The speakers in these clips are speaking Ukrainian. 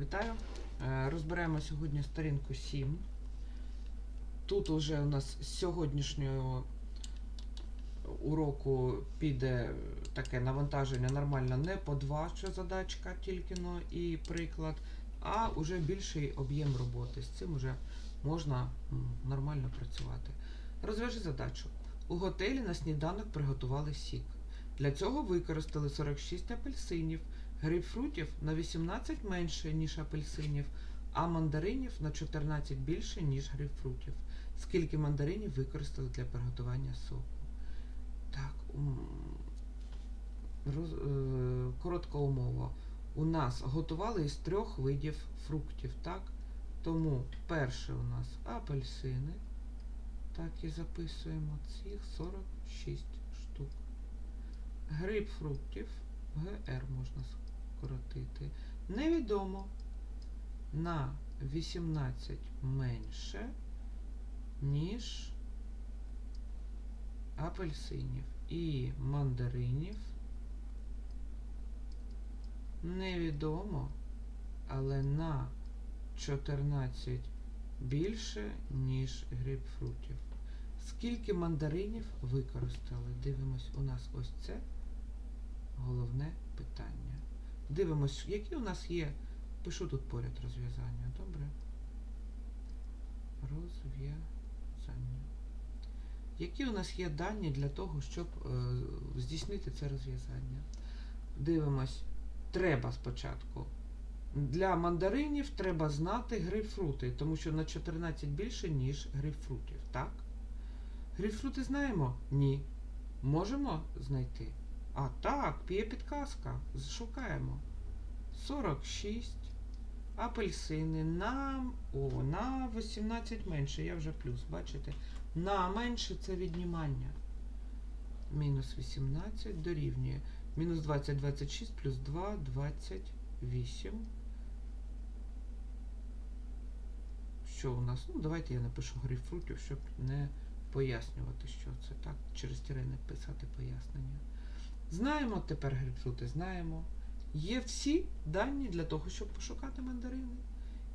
Вітаю. Е, Розберемо сьогодні сторінку 7. Тут уже у нас з сьогоднішнього уроку піде таке навантаження нормально не по два, що задачка тільки но і приклад, а вже більший об'єм роботи. З цим вже можна нормально працювати. Розв'яжи задачу. У готелі на сніданок приготували сік. Для цього використали 46 апельсинів, грейпфрутів на 18 менше, ніж апельсинів, а мандаринів на 14 більше, ніж грейпфрутів. Скільки мандаринів використали для приготування соку? Так, роз, е, коротка умова. У нас готували із трьох видів фруктів, так? Тому перше у нас апельсини. Так і записуємо цих 46 штук. Грейпфруктів, ГР можна скоротити. Невідомо на 18 менше, ніж апельсинів і мандаринів. Невідомо, але на 14 більше, ніж грейпфрутів. Скільки мандаринів використали? Дивимось, у нас ось це головне питання. Дивимось, які у нас є. Пишу тут поряд розв'язання. Добре. Розв'язання. Які у нас є дані для того, щоб е, здійснити це розв'язання? Дивимось, треба спочатку. Для мандаринів треба знати грейпфрути, тому що на 14 більше, ніж грейпфрутів, так? Грейпфрути знаємо? Ні. Можемо знайти? А так, є підказка. Шукаємо. 46. Апельсини на, о, на 18 менше, я вже плюс, бачите? На менше це віднімання. Мінус 18 дорівнює. Мінус 20, 26, плюс 2, 28. Що у нас? Ну, давайте я напишу грейпфрутів, щоб не пояснювати, що це так. Через тиреник писати пояснення. Знаємо тепер грейпфрути, знаємо. Є всі дані для того, щоб пошукати мандарини.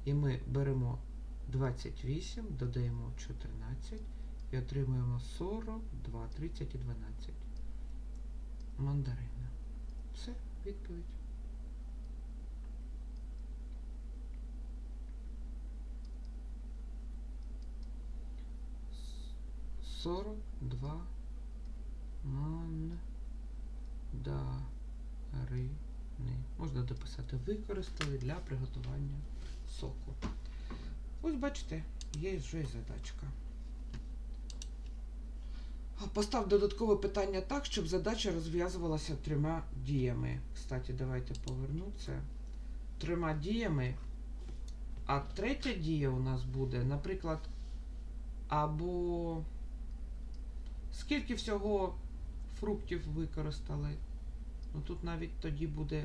І ми беремо 28, додаємо 14 і отримуємо 42, 30 і 12. Мандарина. Все, відповідь. С- 42 мандарини. Можна дописати використали для приготування соку. Ось бачите, є вже задачка. Постав додаткове питання так, щоб задача розв'язувалася трьома діями. Кстати, давайте поверну це. Трьома діями. А третя дія у нас буде, наприклад, або скільки всього фруктів використали. Ну тут навіть тоді буде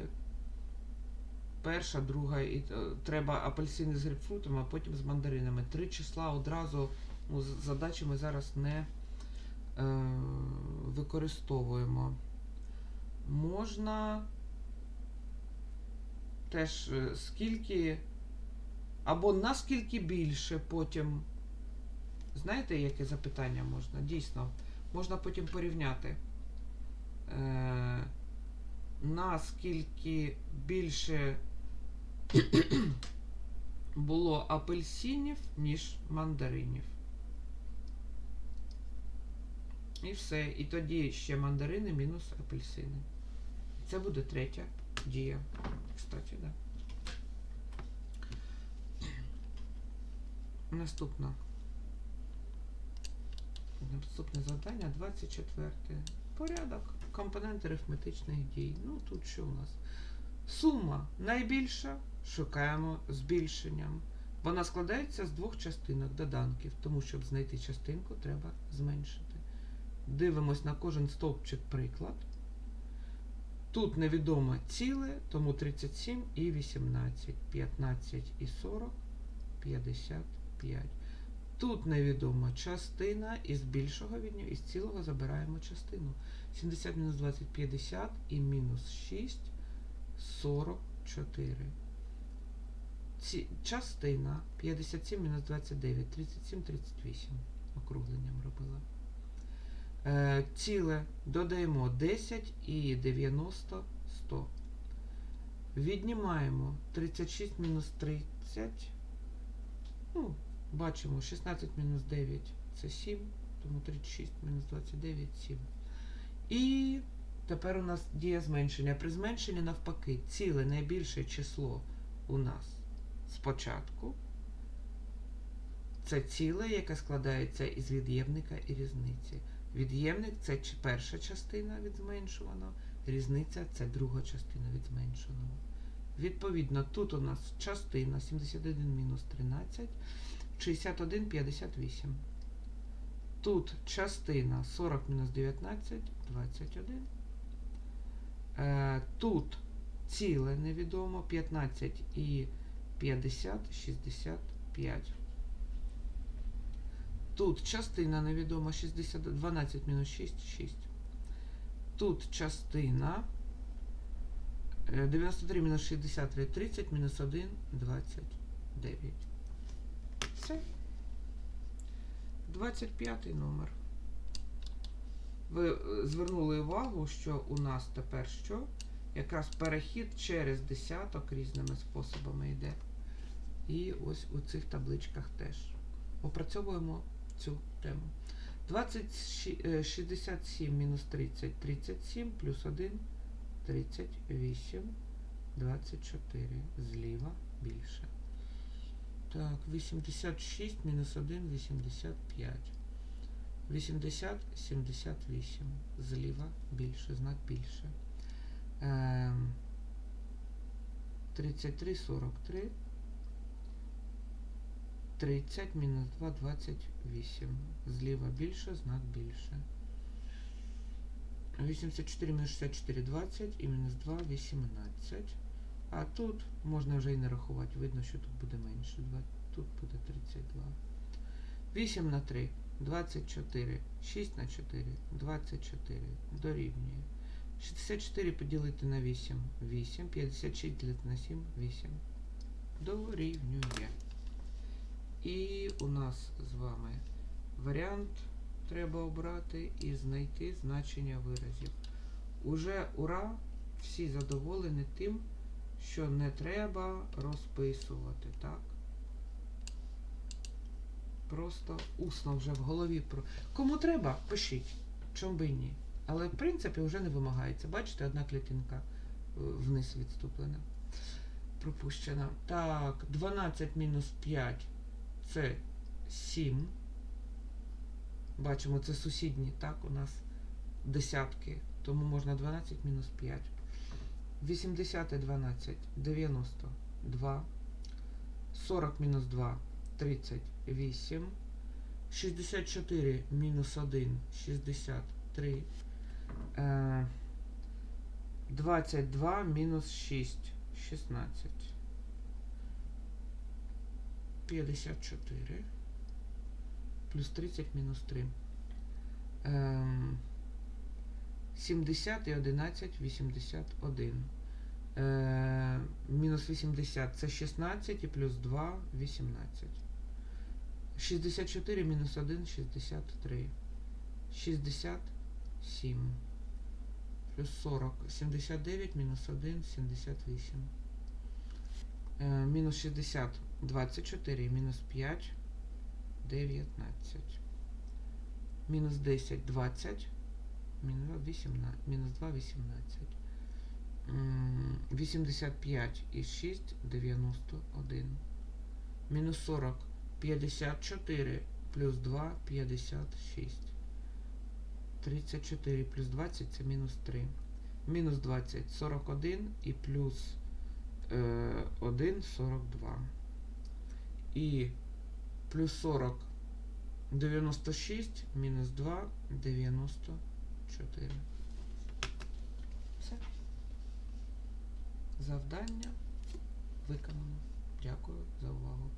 перша, друга, і е, треба апельсини з грейпфрутом, а потім з мандаринами. Три числа одразу ну, задачі ми зараз не е, використовуємо. Можна теж е, скільки, або наскільки більше потім. Знаєте, яке запитання можна? Дійсно, можна потім порівняти. Е, наскільки більше було апельсинів, ніж мандаринів. І все. І тоді ще мандарини мінус апельсини. Це буде третя дія. Кстати, да. Наступна. Наступне завдання 24. Порядок. Компоненти арифметичних дій. Ну тут що у нас? Сума найбільша. Шукаємо збільшенням. Вона складається з двох частинок доданків, тому щоб знайти частинку, треба зменшити. Дивимось на кожен стовпчик приклад. Тут невідомо ціле, тому 37 і 18, 15 і 40, 55. Тут невідома частина, із більшого відню, із цілого забираємо частину. 70 мінус 20 50 і мінус 6 44. ці, частина 57 мінус 29, 37, 38. Округленням робила. Е, ціле додаємо 10 і 90, 100. Віднімаємо 36 мінус 30. Ну, бачимо, 16 мінус 9 це 7, тому 36 мінус 29 7. І тепер у нас діє зменшення. При зменшенні навпаки, ціле найбільше число у нас спочатку. Це ціле, яке складається із від'ємника і різниці. Від'ємник це перша частина від зменшуваного, різниця це друга частина від зменшеного. Відповідно, тут у нас частина 71 мінус 13, 61, 58. Тут частина 40 мінус 19, 21. Е, тут ціле невідомо 15 і 50, 65. Тут частина невідома 60, 12 мінус 6, 6. Тут частина е, 93 мінус 63, 30 мінус 1, 29. Все. 25 номер. Ви е, звернули увагу, що у нас тепер що? Якраз перехід через десяток різними способами йде. І ось у цих табличках теж. Опрацьовуємо цю тему. 20, е, 67 мінус 30, 37, плюс 1, 38, 24. Зліва більше. Так, 86 мінус 1, 85. 80, 78. Зліва більше, знак більше. Ем, 33, 43. 30 мінус 2, 28. Зліва більше, знак більше. 84 мінус 64, 20 і мінус 2, 18. А тут можна вже і не рахувати. Видно, що тут буде менше. Тут буде 32. 8 на 3, 24. 6 на 4, 24. Дорівнює. 64 поділити на 8, 8. 56 ділити на 7, 8. Дорівнює. І у нас з вами варіант треба обрати і знайти значення виразів. Уже ура! Всі задоволені тим, що не треба розписувати, так? Просто усно вже в голові. Кому треба, пишіть. Чом би ні. Але в принципі вже не вимагається. Бачите, одна клітинка е, вниз відступлена. Пропущена. Так, 12 мінус 5 це 7. Бачимо, це сусідні, так, у нас десятки. Тому можна 12 мінус 5. 80 і 12, 92. 40 мінус 2, 38. 64 мінус 1, 63. Е, 22 мінус 6, 16. 54. Плюс 30 мінус 3. Ем, 70 і 11, 81. Е, мінус 80 це 16 і плюс 2, 18. 64 мінус 1, 63. 67. Плюс 40. 79 мінус 1, 78. Е, мінус 60, 24 і мінус 5, 19. Мінус 10, 20. Мінус 18, мінус 2, 18. М, 85 і 6, 91. Мінус 40, 54 плюс 2, 56. 34 плюс 20 це мінус 3. Мінус 20, 41 і плюс е, 1, 42. І плюс 40, 96, мінус 2, 94. Все. Завдання виконано. Дякую за увагу.